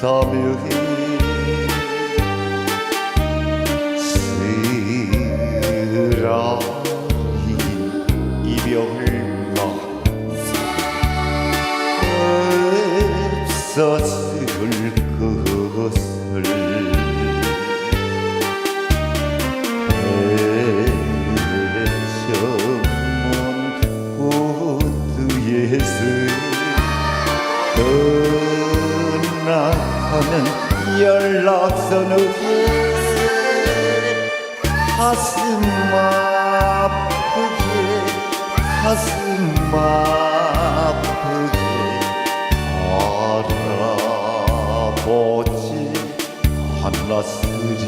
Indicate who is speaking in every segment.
Speaker 1: 겸유히 쓰라히 이별과 없어질 것을 해전문 후드에서 연락선을 가슴 아프게 가슴 아프게 알아보지 않았으리.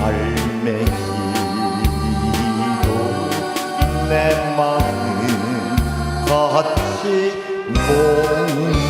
Speaker 1: 갈매기도 내 마음 같이 녹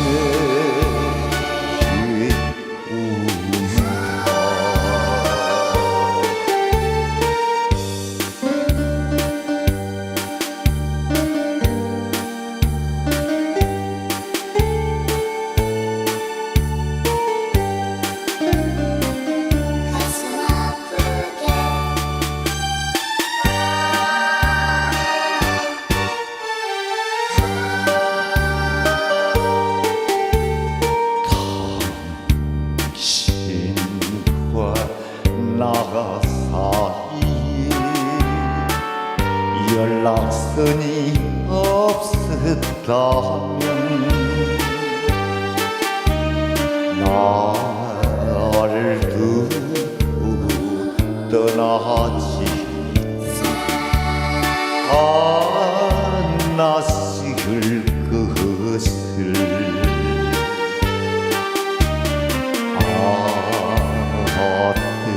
Speaker 1: 연락선이 없었다면 나를 두고 떠나지 않았을 것을 어떻게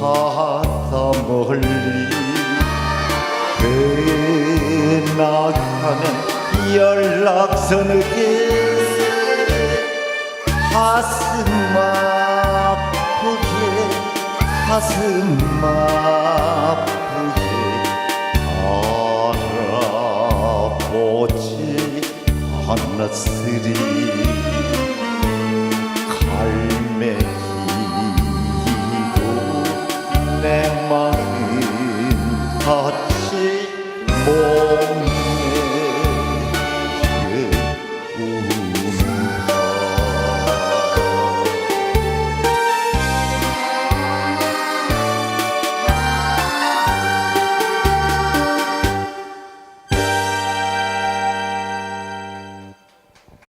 Speaker 1: 바다 멀리 연락선을 가슴 아프게 가슴 아프게 알아보지 않았으리. 갈매